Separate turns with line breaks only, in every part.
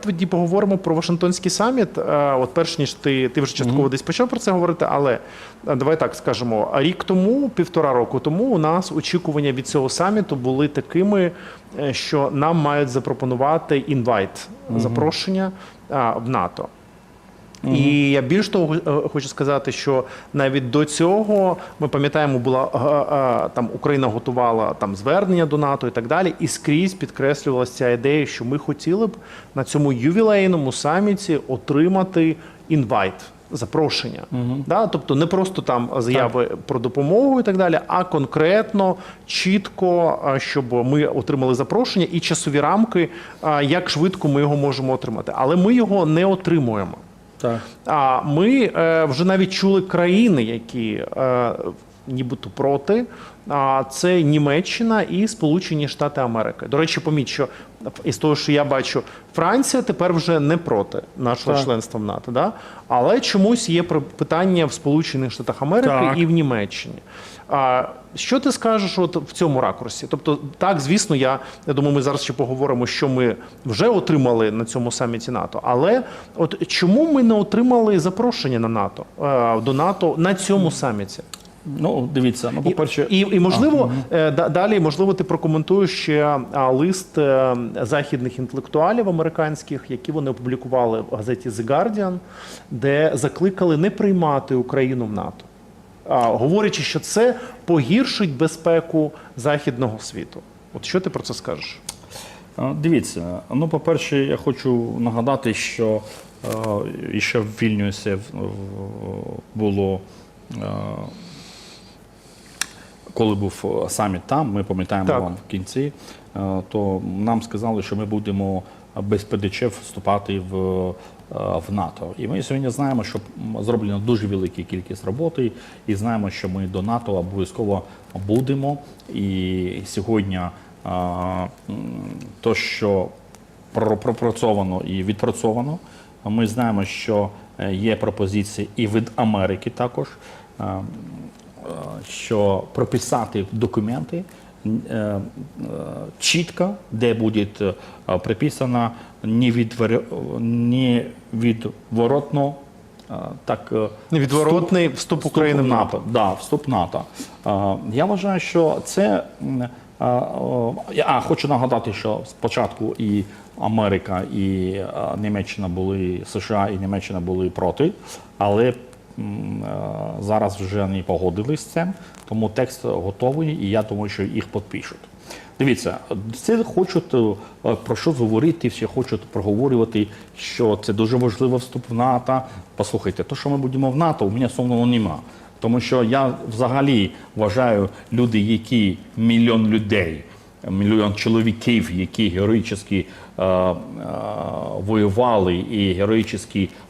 тоді поговоримо про Вашингтонський саміт. Е, От перш ніж ти, ти вже частково десь почав про це говорити, але е, давай так скажемо. Рік тому, півтора року тому, у нас очікування від цього саміту були такими, е, що нам мають запропонувати інвайт, запрошення е, в НАТО. І я більш того е, хочу сказати, що навіть до цього ми пам'ятаємо, була е, е, там Україна готувала там звернення до НАТО і так далі, і скрізь підкреслювалася ця ідея, що ми хотіли б на цьому ювілейному саміті отримати інвайт. Запрошення, да? тобто не просто там заяви про допомогу і так далі, а конкретно, чітко, щоб ми отримали запрошення і часові рамки, як швидко ми його можемо отримати. Але ми його не отримуємо.
Так.
А ми е, вже навіть чули країни, які е, нібито проти. А це Німеччина і Сполучені Штати Америки. До речі, поміть, що із того, що я бачу, Франція тепер вже не проти нашого
Так.
членства в НАТО. Да? Але чомусь є питання в Сполучених Штатах Америки
Так.
і в Німеччині. А, що ти скажеш от в цьому ракурсі? Тобто, так, звісно, я, я думаю, ми зараз ще поговоримо, що ми вже отримали на цьому саміті НАТО. Але от чому ми не отримали запрошення на НАТО е, до НАТО на цьому саміті?
Ну, дивіться, ну, по-перше,
І, і можливо, е, да- далі, можливо, ти прокоментуєш ще лист е, західних інтелектуалів американських, які вони опублікували в газеті The Guardian, де закликали не приймати Україну в НАТО, а, говорячи, що це погіршить безпеку західного світу. От що ти про це скажеш?
Дивіться, ну, по-перше, я хочу нагадати, що е, ще в Вільнюсі було, е, коли був саміт там, ми пам'ятаємо вам в кінці, то нам сказали, що ми будемо без ПДЧ вступати в, в НАТО. І ми сьогодні знаємо, що зроблено дуже велика кількість роботи, і знаємо, що ми до НАТО обов'язково будемо. І сьогодні а, то, що про- пропрацьовано і відпрацьовано. Ми знаємо, що е, є пропозиції і від Америки також, е, е, що прописати документи е, е, чітко, де буде е, приписано невідворотно, невідворотно е, так, е,
Невідворотний вступ України в НАТО.
Да, вступ НАТО. Я вважаю, що це. А хочу нагадати, що спочатку і Америка, і Німеччина були США і Німеччина були проти, але зараз вже не погодились з цим, тому текст готовий, і я думаю, що їх підпишуть. Дивіться, це хочуть е, про що говорити, всі хочуть проговорювати, що це дуже важливо вступ в НАТО. Послухайте, то, що ми будемо в НАТО, у мене сумного нема. Тому що я взагалі вважаю люди, які мільйон людей, мільйон чоловіків, які героїчно е, е, воювали і героїчно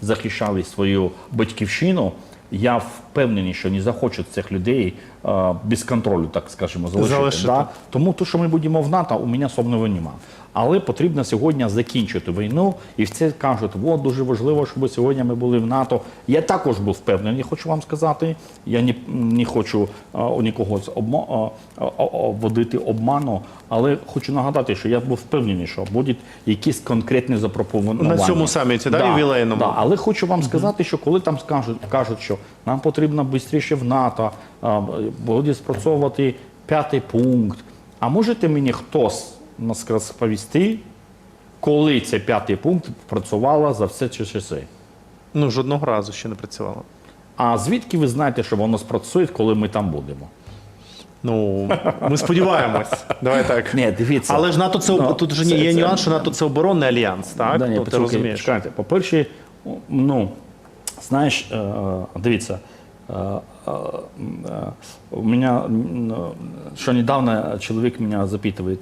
захищали свою батьківщину. Я впевнений, що не захочуть цих людей е, без контролю, так скажемо, залишити.
Залишити.
Да? Тому то, що ми будемо в НАТО, у мене сумніву нема. Але потрібно сьогодні закінчити війну, і все кажуть, от дуже важливо, щоб сьогодні ми були в НАТО. Я також був впевнений, хочу вам сказати. Я не, не хочу а, у нікого обма, а, а, а, обману, але хочу нагадати, що я був впевнений, що будуть якісь конкретні запропонування.
На цьому саміті, да, ювілейному?
Да, але хочу вам сказати, що коли там скажуть, кажуть, що нам потрібно швидше в НАТО, буде спрацьовувати п'ятий пункт. А можете мені хтось розповісти, коли цей п'ятий пункт працювала за все ці часи?
Ну, жодного разу ще не працювала.
А звідки ви знаєте, що воно спрацює, коли ми там будемо?
Ну, ми сподіваємось. Давай так.
Ні, дивіться.
Але ж НАТО це
Ну,
тут же
це-
є
це-
нюанс, що НАТО це оборонний альянс, так?
Да, ні,
Ну, ти розумієш.
Чекайте, по-перше, ну, знаєш, е, е, дивіться, у мене, м, е, що недавно чоловік мене запитує,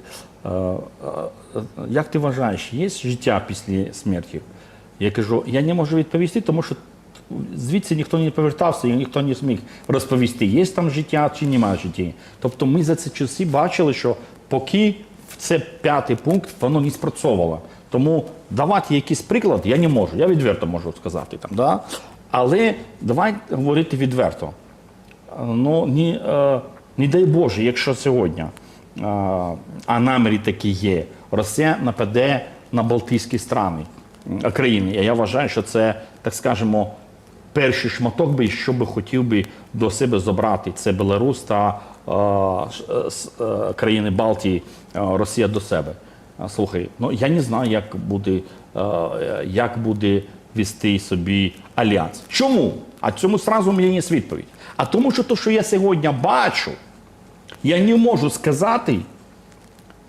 як ти вважаєш, є життя після смерті? Я кажу, я не можу відповісти, тому що звідси ніхто не повертався і ніхто не зміг розповісти, є там життя чи немає життя. Тобто ми за ці часи бачили, що поки це п'ятий пункт, воно не спрацьовувало. Тому давати якийсь приклад я не можу. Я відверто можу сказати там. Да? Але давай говорити відверто. Е, Ну, не, е, не дай Боже, якщо сьогодні, е, а наміри такі є, Росія нападе на Балтійські страни. країни. Я вважаю, що це, так скажемо, перший шматок би, що би хотів би до себе забрати. Це Білорусь та країни Балтії, Росія до себе. Слухай, ну я не знаю, як буде, як буде вести собі альянс. Чому? А цьому сразу мені є відповідь. А тому, що те, що я сьогодні бачу, я не можу сказати.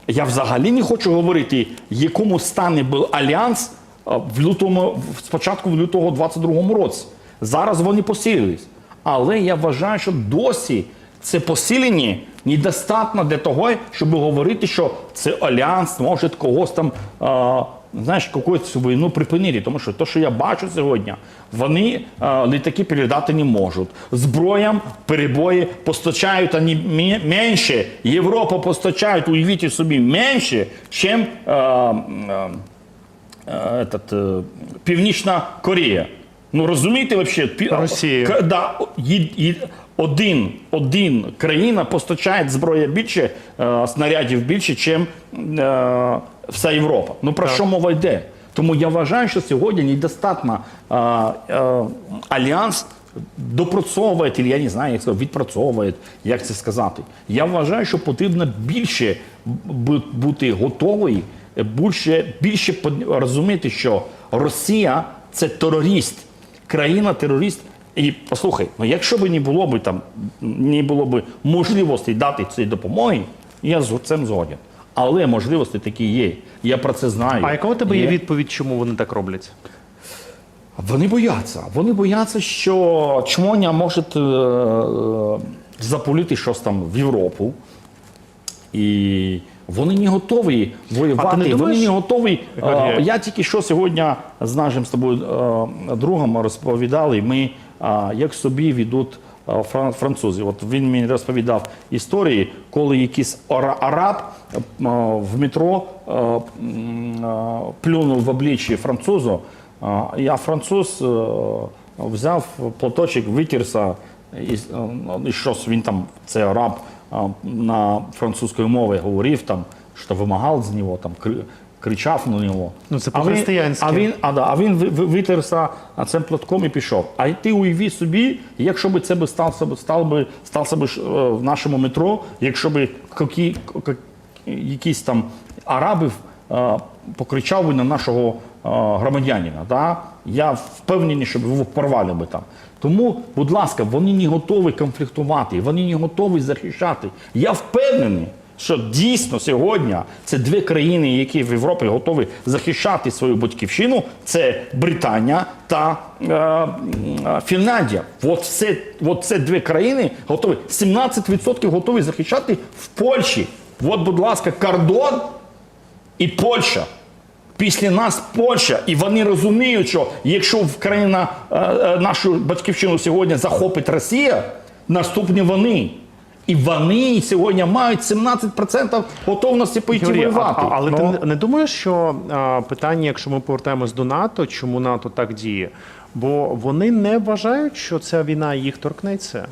Я взагалі не хочу говорити, якому стані був альянс в лютому, спочатку в лютого 22-му році. Зараз вони посилились. Але я вважаю, що досі це посилення недостатньо для того, щоб говорити, що це альянс може когось там, а, знаєш, якусь війну припинити. Тому що те, що я бачу сьогодні, вони е, літаки передати не можуть. Зброям перебої постачають вони менше. Європа постачає, уявіть собі, менше, ніж е, е, е, е, Північна Корея. Ну розумієте, вообще, пі-
Росія.
К- да, один, один країна постачає зброя більше, е, снарядів більше, ніж е, вся Європа. Ну про що мова йде? Тому я вважаю, що сьогодні недостатньо е, е, альянс допрацьовує, я не знаю, як сказати, відпрацьовує, як це сказати. Я вважаю, що потрібно більше бу- бути готовий, більше, більше розуміти, що Росія це терорист, країна-терорист. І послухай, ну якщо б не було б там, не було б можливості дати цієї допомоги, я з цим згоден. Але можливості такі є. Я про це знаю.
А яка у тебе є відповідь, чому вони так роблять?
Вони бояться. Вони бояться, що чмоня може е, е, запулити щось там в Європу. І вони не готові воювати.
Не думаєш,
вони не готові. е, я тільки що сьогодні з нашим з тобою е, другом розповідали. Ми е, як собі ведуть французи. От він мені розповідав історії, коли якийсь араб в метро плюнув в обличчя французу. А Я француз взяв платочок, витірся, і, і щось він там, це араб, на французької мові говорив, там, що вимагав з нього, там, кричав на нього.
Ну, це
А він-
по-християнськи.
А він, а, да, а він ви- ви- витерся цим платком і пішов. А ти уяви собі, якщо б це би сталося, б- стало би, сталося б е, в нашому метро, якщо б які, якісь там араби е, покричав би на нашого е, громадянина. Да? Я впевнений, що б його порвали би там. Тому, будь ласка, вони не готові конфліктувати, вони не готові захищати. Я впевнений, що дійсно сьогодні це дві країни, які в Європі готові захищати свою батьківщину. Це Британія та е, е, Фінляндія. От це, от це дві країни готові. 17% готові захищати в Польщі. От, будь ласка, кордон і Польща. Після нас Польща, і вони розуміють, що якщо в країна е, е, нашу батьківщину сьогодні захопить Росія, наступні вони. І вони сьогодні мають 17% готовності пойти
Юрій,
воювати.
а- але
Ну,
ти не- не думаєш, що а, питання, якщо ми повертаємось до НАТО, чому НАТО так діє? Бо вони не вважають, що ця війна їх торкнеться.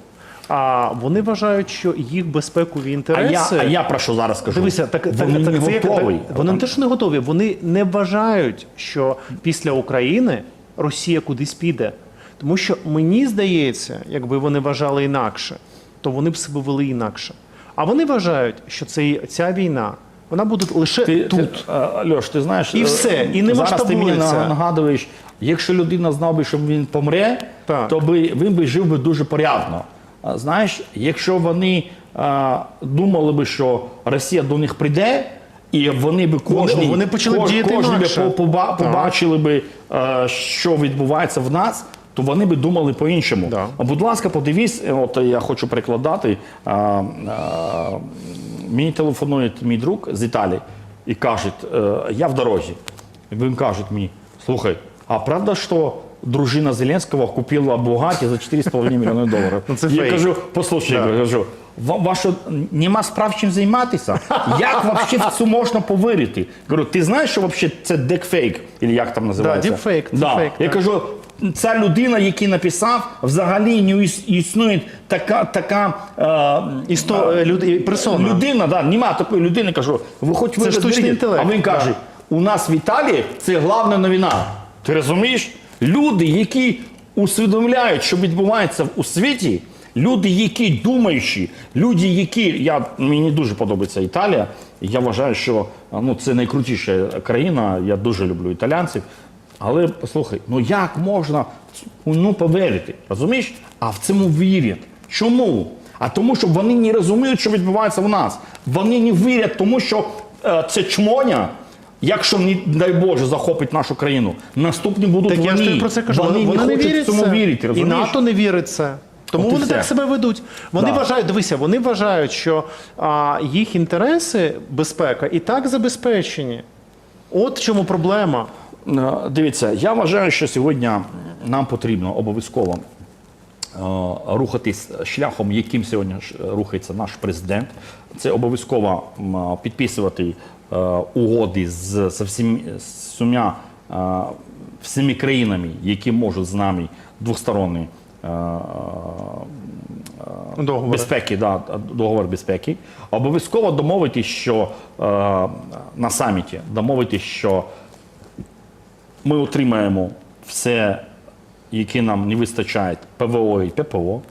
А вони вважають, що їх безпекові
а,
інтереси.
я, а я про що зараз кажу?
Дивися, так,
вони
так,
не
так,
готові.
так, вони теж не готові. Вони не вважають, що після України Росія кудись піде. Тому що мені здається, якби вони вважали інакше, то вони б себе вели інакше. А вони вважають, що цей, ця війна вона буде лише
Ти,
тут.
Ти, Льош, ти знаєш,
І
е,
все, і не
зараз ти мені нагадуєш, якщо людина знав би, що він помре,
Так.
то би, він би жив би дуже порядно. А Знаєш, якщо вони е, думали би, що Росія до них прийде, і вони би кожні,
вони почали б діяти
кожні би поба- побачили би, е, що відбувається в нас, то вони би думали по-іншому.
Да.
Будь ласка, подивись, е, от я хочу перекладати. А, а, мені телефонує мій друг з Італії і каже, я в дорозі. І він каже мені, слухай, а правда, що дружина Зеленського купила Бугаті за 4,5 мільйони доларів?
Ну, це
я
фейк.
кажу, послухай,
Да.
я кажу, «Ва- ваша нема справ чим займатися? Як взагалі в це можна повірити? Кажу, ти знаєш, що взагалі це декфейк, або як там називається?
діпфейк,
Да.
діпфейк,
Я
так.
кажу, ця людина, який написав, взагалі не іс- існує така, така е,
Істо, е, люд, персона.
людина, да, нема такої людини, кажу, ви хоч ви
штучний
розберіть.
інтелект,
А він каже, у нас в Італії це головна новина. Ти розумієш? Люди, які усвідомляють, що відбувається у світі, люди, які думаючі, люди, які я мені дуже подобається Італія. Я вважаю, що ну це найкрутіша країна. Я дуже люблю італійців. Але послухай, ну як можна ну, повірити? Розумієш? А в цьому вірять. Чому? А тому, що вони не розуміють, що відбувається в нас. Вони не вірять, тому що е, це чмоня. Якщо не дай Боже захопить нашу країну, наступні будуть
Так я
вони.
ж тобі про це кажу.
Вони,
Вони,
не
не
хочуть
вірять
в цьому вірити.
І НАТО не вірить це. Тому
От
вони так себе ведуть. Вони
Да.
вважають, дивися, вони вважають, що а, їх інтереси, безпека і так забезпечені. От в чому проблема.
Е, Дивіться, я вважаю, що сьогодні нам потрібно обов'язково рухатись шляхом, яким сьогодні ж рухається наш президент. Це обов'язково підписувати е, угоди з, з всім, з всіма, е, всіми країнами, які можуть з нами двосторонні е,
Договори.
безпеки, да, договор безпеки. Обов'язково домовитись, що е, на саміті домовитись, що ми отримаємо все, яке нам не вистачає ПВО і ППО.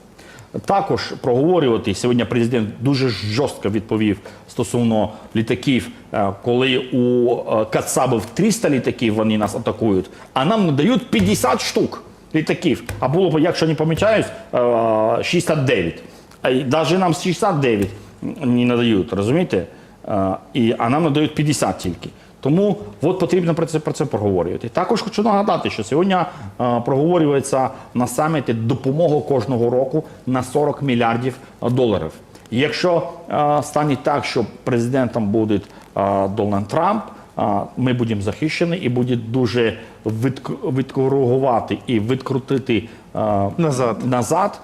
Також проговорювати сьогодні президент дуже жорстко відповів стосовно літаків, е, коли у е, Кацабів 300 літаків вони нас атакують, а нам надають 50 штук літаків. А було б, якщо не помічаюсь, е, 69. А навіть нам 69 не надають, розумієте? Е, І, а нам надають 50 тільки. Тому от потрібно про це про це проговорювати. Також хочу нагадати, що сьогодні е, проговорюється на саміті допомога кожного року на 40 мільярдів доларів. І якщо е, стане так, що президентом буде е, Дональд Трамп, е, ми будемо захищені і буде дуже відк- відкоригувати і відкрутити е,
Назад.
назад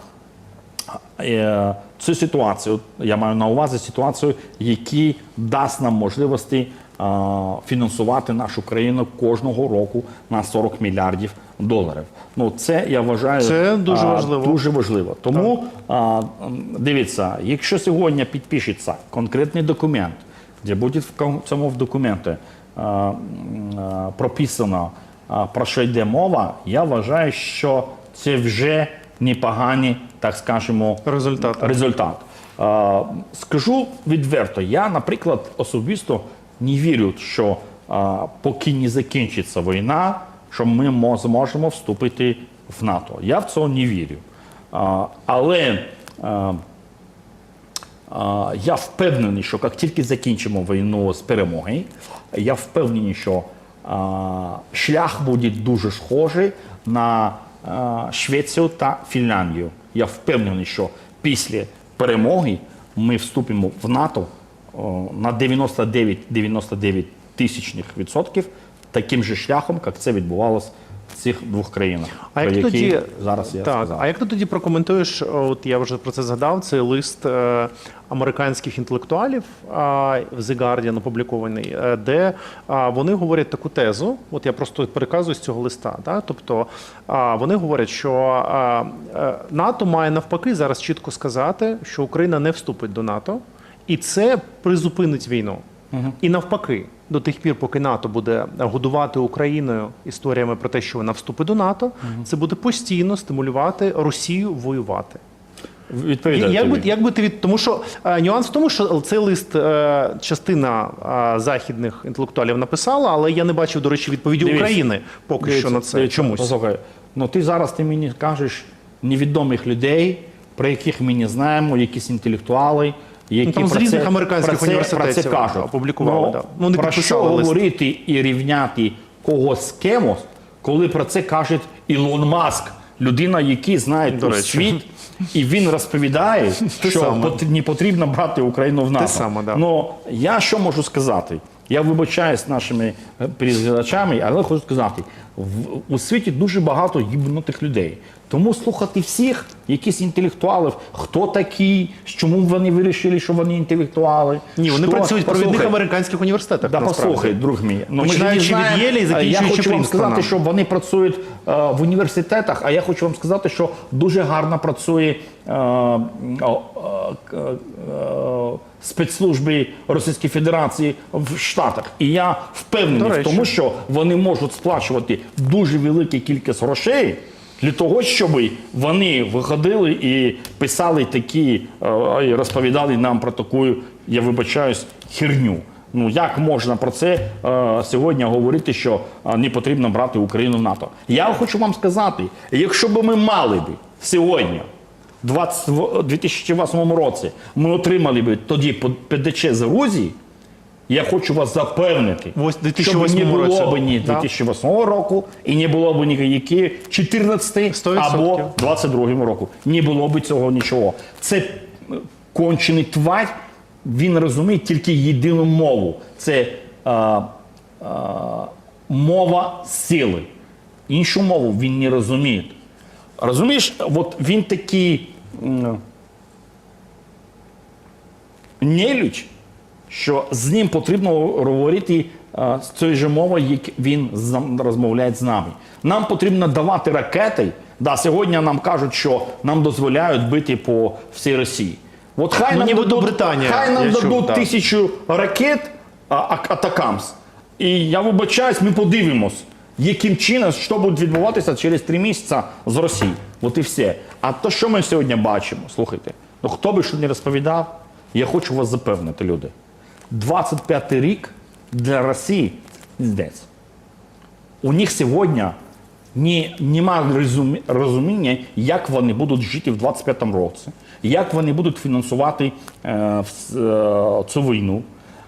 е, цю ситуацію, я маю на увазі ситуацію, які дасть нам можливості фінансувати нашу країну кожного року на 40 мільярдів доларів. Ну це я вважаю
Це дуже
е,
важливо.
Дуже важливо. Тому е, дивіться, якщо сьогодні підпишеться конкретний документ, де буде в цьому в документі е, е, прописано е, про що йде мова, я вважаю, що це вже непогані, так скажемо,
Результат.
результат. Е, Скажу відверто, я, наприклад, особисто не вірю, що поки не закінчиться війна, що ми зможемо вступити в НАТО. Я в це не вірю. Але Я впевнений, що як тільки закінчимо війну з перемоги, я впевнений, що шлях буде дуже схожий на Швецію та Фінляндію. Я впевнений, що після перемоги ми вступимо в НАТО на 99-99 тисячних відсотків таким же шляхом, як це відбувалося в цих двох країнах,
А
про
як
які
тоді
зараз я
так,
сказав.
а як ти тоді прокоментуєш? От я вже про це згадав. Цей лист е, американських інтелектуалів е, в The Guardian опублікований, е, де е, вони говорять таку тезу. От я просто переказую з цього листа. Да? Тобто е, вони говорять, що е, е, НАТО має навпаки зараз чітко сказати, що Україна не вступить до НАТО, і це призупинить війну. І навпаки, до тих пір, поки НАТО буде годувати Україною історіями про те, що вона вступить до НАТО, це буде постійно стимулювати Росію воювати.
Відповідаю
Як би, як би ти від тому, що е, нюанс в тому, що цей лист е, частина е, західних інтелектуалів написала, але я не бачив, до речі, відповіді
Дивіться,
України поки
Дивіться,
що на це.
дивіться,
Чомусь
Послухай, ну ти зараз ти мені кажеш невідомих людей, про яких ми не знаємо, якісь інтелектуали, які
Ну, там з різних
це,
американських
про це, про це
університетів
кажуть.
опублікували,
Ну,
да. Ну, вони
про що
лист.
говорити і рівняти когось з кимось, коли про це каже Ілон Маск, людина, який знає
До речі.
світ, і він розповідає, що пот- не потрібно брати Україну в НАТО.
саме, да.
Ну, я що можу сказати? Я вибачаюсь нашими е, переглядачами, але хочу сказати, в, у світі дуже багато їбнутих людей. Тому слухати всіх, якісь інтелектуалів, хто такі, чому вони вирішили, що вони інтелектуали.
Ні, вони
що-
працюють в провідних американських університетах.
Да, послухай, друг мій. Ну,
Починаючи від Єлі і
Я хочу вам сказати, що вони працюють е, в університетах, а я хочу вам сказати, що дуже гарно працює е, о, е, е, спецслужби Російської Федерації в Штатах. І я впевнений в тому, що вони можуть сплачувати дуже велику кількість грошей. Для того, щоб вони виходили і писали такі, е, і розповідали нам про таку, я вибачаюсь, херню. Ну як можна про це е, сьогодні говорити, що е, не потрібно брати Україну в НАТО? Я хочу вам сказати, якщо б ми мали б сьогодні, в 20 2008 році, ми отримали б тоді ПДЧ з Грузії, я хочу вас запевнити,
Ось
щоб не було
році.
б ні
Да.
2008 року і не було б ніякі 14
100%.
або 22 року. Не було б цього нічого. Це е, кончений тварь, він розуміє тільки єдину мову. Це е, е, мова сили. Іншу мову він не розуміє. Розумієш, от він такий м, нелюдь, що з ним потрібно говорити з цією ж мовою, як він розмовляє з нами. Нам потрібно давати ракети. Да, сьогодні нам кажуть, що нам дозволяють бити по всій Росії. От хай
Ну,
нам дадуть,
Британія,
хай нам
чув,
дадуть
да.
тисячу ракет а, а, Атакамс. І я вибачаюсь, ми подивимось, яким чином, що буде відбуватися через три місяці з Росії. От і все. А то, що ми сьогодні бачимо, слухайте, ну хто би що не розповідав, я хочу вас запевнити, люди. 25 рік для Росії здесь. У них сьогодні ні, нема розуміння, як вони будуть жити в 25-му році, як вони будуть фінансувати е, е, цю війну.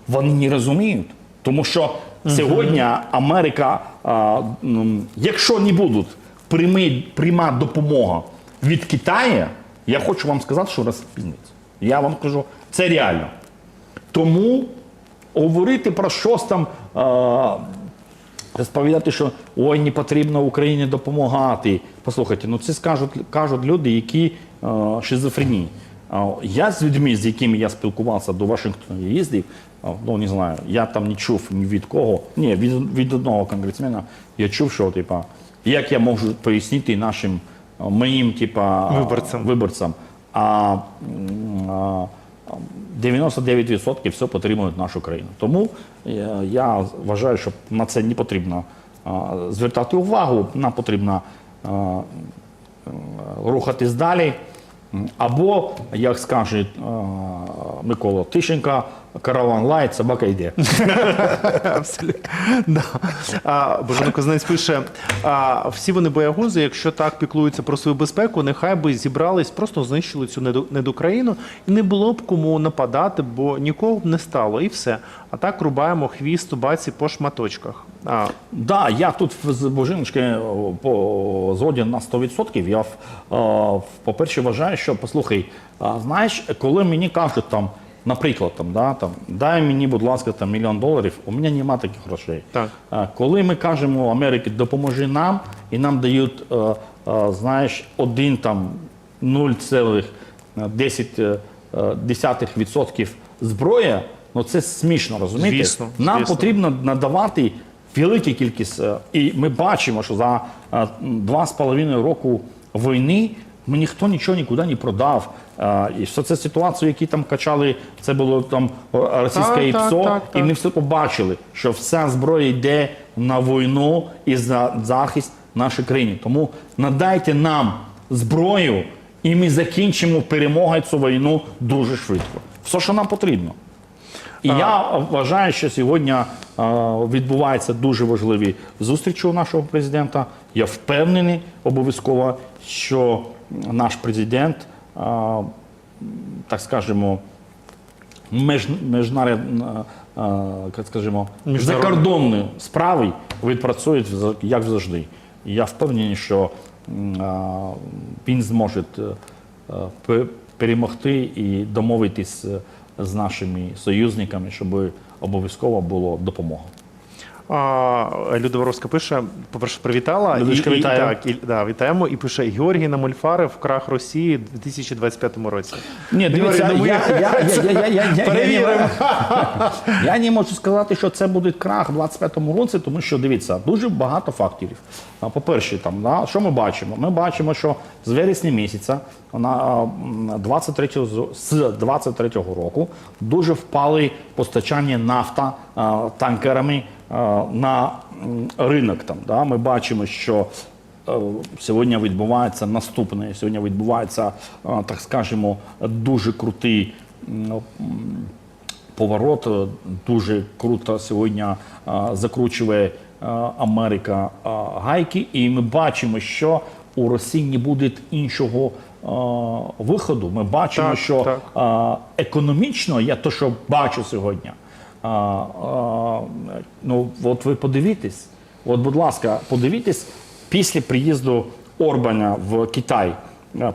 Вони не розуміють. Тому що сьогодні Америка, е, якщо не будуть прямі, пряма допомога від Китаю, я хочу вам сказати, що розпіниться. Я вам кажу, це реально. Тому говорити про щось там, розповідати, що ой, не потрібно Україні допомагати. Послухайте, ну це скажуть, кажуть люди, які шизофрені. Я з людьми, з якими я спілкувався до Вашингтона їздив, ну не знаю, я там не чув ні від кого, ні, від, від одного конгресмена я чув, що типа, як я можу пояснити нашим моїм типа,
Виборцям.
виборцям. А, а, 99% все підтримують нашу країну. Тому е, я вважаю, що на це не потрібно звертати увагу, нам потрібно е, рухатись далі. Або, як скаже е, Микола Тищенка, караван лайт, собака йде.
Абсолютно. Да. А, Божена Кознець пише: а, всі вони боягузи, якщо так піклуються про свою безпеку, нехай би зібрались, просто знищили цю недокраїну, і не було б кому нападати, бо нікого б не стало, і все. А так рубаємо хвіст у баці по шматочках. А,
Да, я тут з Божиночки по згоден на 100%. Я, по-перше, вважаю, що послухай, знаєш, коли мені кажуть там, наприклад, там, да, там, дай мені, будь ласка, там, мільйон доларів, у мене немає таких грошей.
Так.
Коли ми кажемо Америці, допоможи нам, і нам дають, е, е, знаєш, один там 0,10% зброя, ну це смішно, розумієте?
Звісно,
Нам
звісно.
потрібно надавати велику кількість, е, і ми бачимо, що за е, два з половиною року війни ми ніхто нічого нікуди не продав. Е, І що це ситуацію, які там качали, це було там російське
Так, так,
ІПСО,
так,
і ми все побачили, що вся зброя йде на війну і за захист нашої країни. Тому надайте нам зброю, і ми закінчимо перемогою цю війну дуже швидко. Все, що нам потрібно. І я вважаю, що сьогодні відбуваються дуже важливі зустрічі у нашого президента. Я впевнений обов'язково, що наш президент, так скажемо, міжнародно, як скажімо, закордонні справи відпрацюють як завжди. І я впевнений, що він зможе е, пе- перемогти і домовитись е, з нашими союзниками, щоб обов'язково була допомога.
А, Люда Воровська пише, по-перше, привітала.
Людочка,
і, і,
вітаю.
так, і, да, вітаємо. І пише Георгій Намольфари в крах Росії у 2025 році.
Ні, дивіться,
Георгій,
я,
ну,
я, я, я, я, я, я, я,
Перевіримо.
Я не можу сказати, що це буде крах в 25-му році, тому що дивіться, дуже багато факторів. По-перше, там, да, що ми бачимо? Ми бачимо, що з вересня місяця на м, 23 з- з 23-го року дуже впали постачання нафта танкерами на ринок. Там, да. Ми бачимо, що Е, Сьогодні відбувається наступне. Сьогодні відбувається, е, так скажемо, дуже крутий м, поворот. Е, Дуже круто сьогодні е, закручує е, Америка е, гайки, і ми бачимо, що у Росії не буде іншого е, виходу. Ми бачимо,
Так,
що
так.
е, економічно я то, що бачу сьогодні. А, а, ну, от ви подивіться, от, будь ласка, подивіться після приїзду Орбана в Китай.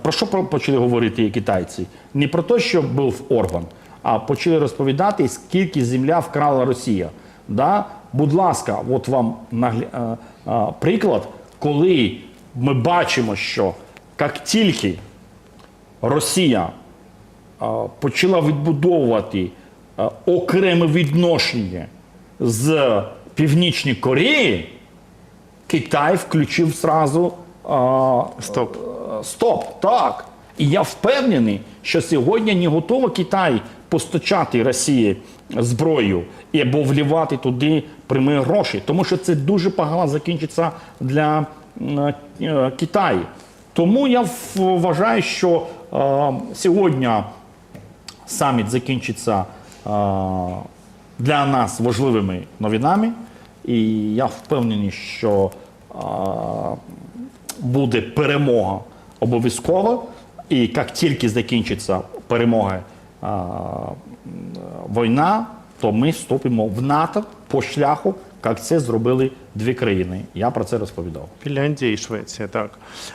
Про що почали говорити китайці? Не про те, що був Орбан, а почали розповідати, скільки земля вкрала Росія. Да? Будь ласка, от вам наглі... е, е, приклад, коли ми бачимо, що як тільки Росія а, почала відбудовувати а, окреме відношення з Північної Кореї, Китай включив зразу а,
Стоп.
е, стоп. Так. І я впевнений, що сьогодні не готовий Китай постачати Росії зброю або вливати туди прямі гроші, тому що це дуже погано закінчиться для е, Китаю. Тому я вважаю, що е, сьогодні саміт закінчиться е, для нас важливими новинами, і я впевнений, що буде перемога обов'язково. І як тільки закінчиться перемога війна, то ми вступимо в НАТО по шляху, як це зробили дві країни. Я про це розповідав.
Фінляндія і Швеція, так.